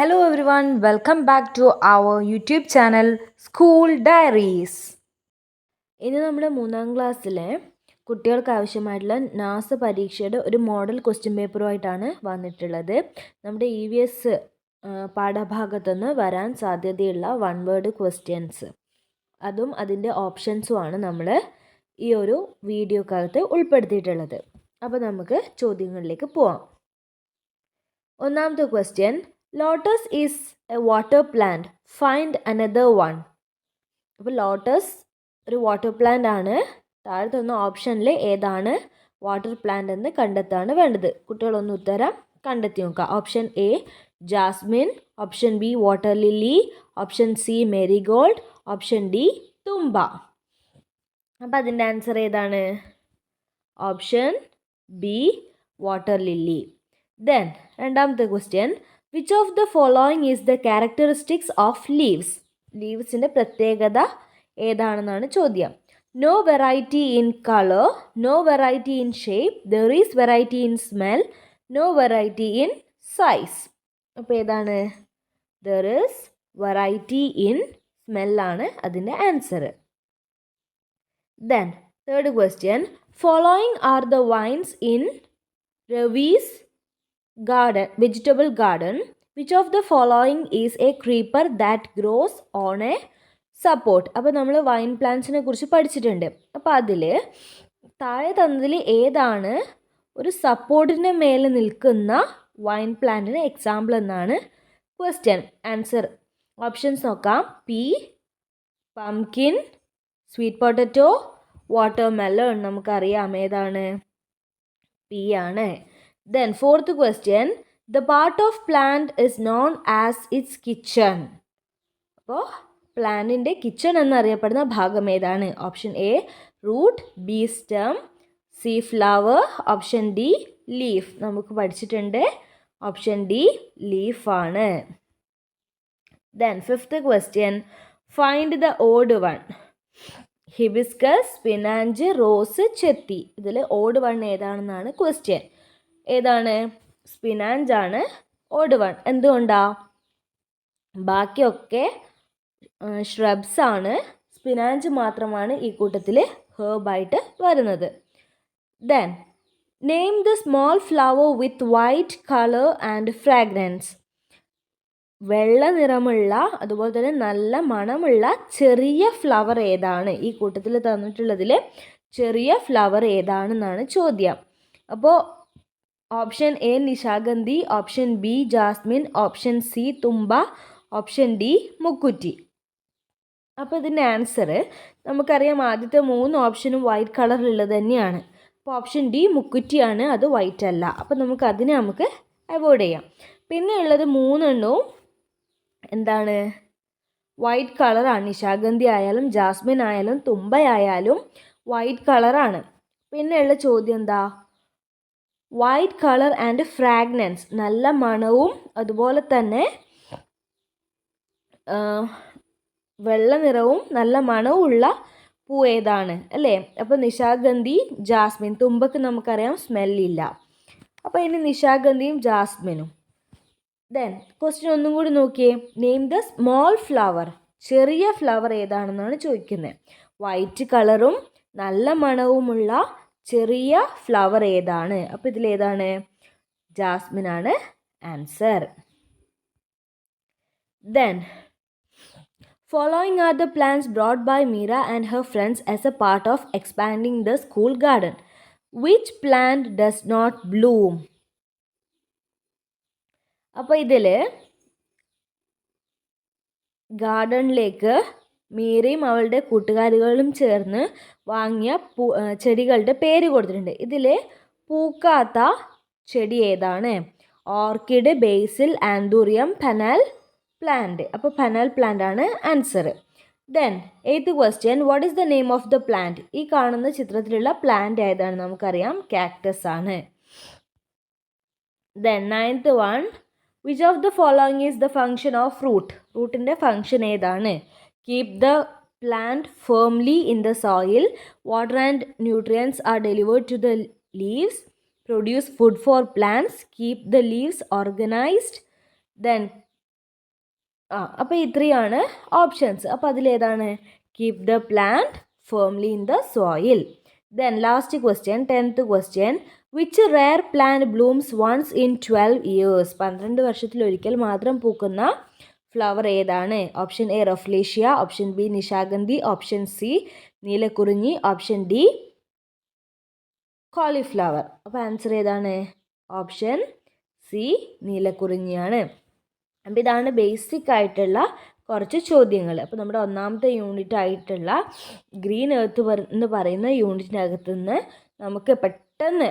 Hello one welcome back to our YouTube channel school diaries ഇനി നമ്മൾ മൂന്നാം ക്ലാസ്സിലെ കുട്ടികൾക്ക് ആവശ്യമായിട്ടുള്ള നാസ പരീക്ഷയുടെ ഒരു മോഡൽ ക്വസ്റ്റ്യൻ പേപ്പറുമായിട്ടാണ് വന്നിട്ടുള്ളത്. നമ്മുടെ ഇ വി എസ് പാഠഭാഗത്തുനിന്ന് വരാൻ സാധ്യതയുള്ള വൺ വേർഡ് ക്വസ്റ്റ്യൻസ് അതും അതിന്റെ ഓപ്ഷൻസുമാണ് നമ്മൾ ഈ ഒരു വീഡിയോക്കകത്ത് ഉൾപ്പെടുത്തിയിട്ടുള്ളത്. അപ്പോൾ നമുക്ക് ചോദ്യങ്ങളിലേക്ക് പോവാം. ഒന്നാമത്തെ question lotus is a water plant find another one അപ്പോൾ ലോട്ടസ് ഒരു വാട്ടർ പ്ലാന്റ് ആണ്. താഴെ തന്ന ഓപ്ഷനിൽ ഏതാണ് വാട്ടർ പ്ലാന്റ് എന്ന് കണ്ടെത്താണ് വേണ്ടത്. കുട്ടികളൊന്ന് ഉത്തരം കണ്ടെത്തി നോക്കുക. Option A jasmine option B water lily option C marigold option D തുമ്പ അപ്പം അതിന്റെ ആൻസർ ഏതാണ്? Option B water lily then രണ്ടാമത്തെ question which of the following is the characteristics of leaves ലീവ്സിന്റെ പ്രത്യേകത ഏതാണെന്നാണ് ചോദ്യം. No variety in colour no variety in shape there is variety in smell no variety in size അപ്പോൾ ഏതാണ്? There is variety in സ്മെല്ലാണ് അതിന്റെ answer then third question following are the vines in Ravi's garden vegetable garden which of the following is a creeper that grows on a support അപ്പോൾ നമ്മൾ wine പ്ലാന്റ്സിനെ കുറിച്ച് പഠിച്ചിട്ടുണ്ട്. അപ്പോൾ അതിൽ താഴെ തന്നതിൽ ഏതാണ്? ഒരു സപ്പോർട്ടിന്റെ മേലെ നിൽക്കുന്ന വൈൻ പ്ലാന്റിന് എക്സാമ്പിൾ എന്നാണ് ക്വസ്റ്റ്യൻ ആൻസർ ഓപ്ഷൻസ് നോക്കാം. Pea pumpkin sweet potato watermelon നമുക്കറിയാം ഏതാണ്? പി ആണ്. Then fourth question the part of plant is known as its kitchen അപ്പോൾ പ്ലാന്റിന്റെ കിച്ചൺ എന്നറിയപ്പെടുന്ന ഭാഗം ഏതാണ്? Option A root B stem C flower option D leaf നമുക്ക് പഠിച്ചിട്ടുണ്ട്. Option D ലീഫാണ് then fifth question find the odd one hibiscus spinach rose ചെത്തി ഇതിൽ odd one ഏതാണെന്നാണ് question ഏതാണ്? സ്പിനാഞ്ചാണ് ഓഡ് വൺ എന്തുകൊണ്ടാ? ബാക്കിയൊക്കെ ഷ്രബ്സ് ആണ്. സ്പിനാഞ്ച് മാത്രമാണ് ഈ കൂട്ടത്തിൽ ഹേർബായിട്ട് വരുന്നത്. Then name the small flower with white colour and fragrance വെള്ള നിറമുള്ള അതുപോലെ തന്നെ നല്ല മണമുള്ള ചെറിയ ഫ്ലവർ ഏതാണ്? ഈ കൂട്ടത്തിൽ തന്നിട്ടുള്ളതിൽ ചെറിയ ഫ്ലവർ ഏതാണെന്നാണ് ചോദ്യം. അപ്പോൾ option A Nishagandhi option B jasmine option C Thumba option D മുക്കുറ്റി അപ്പോൾ ഇതിന്റെ ആൻസർ നമുക്കറിയാം ആദ്യത്തെ മൂന്ന് ഓപ്ഷനും വൈറ്റ് കളറിലുള്ളത് തന്നെയാണ്. അപ്പോൾ ഓപ്ഷൻ ഡി മുക്കുറ്റിയാണ് അത് വൈറ്റ് അല്ല. അപ്പോൾ നമുക്ക് അതിനെ നമുക്ക് അവോയ്ഡ് ചെയ്യാം. പിന്നെ ഉള്ളത് മൂന്നെണ്ണവും എന്താണ്? വൈറ്റ് കളറാണ് നിശാഗന്ധി ആയാലും ജാസ്മിൻ ആയാലും തുമ്പയായാലും വൈറ്റ് കളറാണ് പിന്നെ ഉള്ള ചോദ്യം എന്താ? വൈറ്റ് കളർ ആൻഡ് ഫ്രാഗ്നൻസ് നല്ല മണവും അതുപോലെ തന്നെ വെള്ള നിറവും നല്ല മണവും ഉള്ള പൂ ഏതാണ് അല്ലേ? അപ്പോൾ നിശാഗന്ധി ജാസ്മിൻ. തുമ്പക്ക് നമുക്കറിയാം സ്മെല്ലില്ല അപ്പോൾ ഇനി നിശാഗന്ധിയും ജാസ്മിനും. ദെൻ ക്വസ്റ്റ്യൻ ഒന്നും കൂടി നോക്കിയേ. നെയിം ദ സ്മോൾ ഫ്ലവർ ചെറിയ ഫ്ലവർ ഏതാണെന്നാണ് ചോദിക്കുന്നത് വൈറ്റ് കളറും നല്ല മണവുമുള്ള ചെറിയ ഫ്ലവർ ഏതാണ്? അപ്പോൾ ഇതിലേതാണ്? ജാസ്മിൻ ആണ് answer then following are the plants brought by Meera and her friends as a part of expanding the school garden which plant does not bloom അപ്പോൾ ഇതിൽ ഗാർഡനിലേക്ക് മീരയും അവളുടെ കൂട്ടുകാരികളും ചേർന്ന് വാങ്ങിയ പൂ ചെടികളുടെ പേര് കൊടുത്തിട്ടുണ്ട്. ഇതിൽ പൂക്കാത്ത ചെടി ഏതാണ്? Orchid basil anthurium fennel plant. അപ്പോൾ ഫനാൽ പ്ലാന്റ് ആണ് answer. Then eighth question what is the name of the plant ഈ കാണുന്ന ചിത്രത്തിലുള്ള പ്ലാന്റ് ഏതാണ് നമുക്കറിയാം? കാക്ടസ് ആണ്. Then ninth one which of the following is the function of root റൂട്ടിന്റെ function ഏതാണ്? Keep the plant firmly in the soil. Water and nutrients are delivered to the leaves. Produce food for plants. Keep the leaves organized. Then ആ അപ്പോൾ ഇത്രയാണ് options അപ്പോൾ അതിലേതാണ്? Keep the plant firmly in the soil then last question tenth question which rare plant blooms once in twelve years പന്ത്രണ്ട് വർഷത്തിലൊരിക്കൽ മാത്രം പൂക്കുന്ന flower ഏതാണ്? Option A rafflesia option B Nishagandhi option C Neelakurinji option D cauliflower അപ്പോൾ answer ഏതാണ്? Option C നീലക്കുറിഞ്ഞിയാണ് അപ്പോൾ ഇതാണ് ബേസിക് ആയിട്ടുള്ള കുറച്ച് ചോദ്യങ്ങൾ. അപ്പോൾ നമ്മുടെ ഒന്നാമത്തെ യൂണിറ്റ് ആയിട്ടുള്ള ഗ്രീൻ എർത്ത് എന്ന് പറയുന്ന യൂണിറ്റിനകത്ത് നിന്ന് നമുക്ക് പെട്ടെന്ന്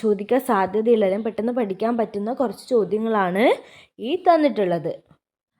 ചോദിക്കാൻ സാധ്യതയുള്ളതും പെട്ടെന്ന് പഠിക്കാൻ പറ്റുന്ന കുറച്ച് ചോദ്യങ്ങളാണ് ഈ തന്നിട്ടുള്ളത്.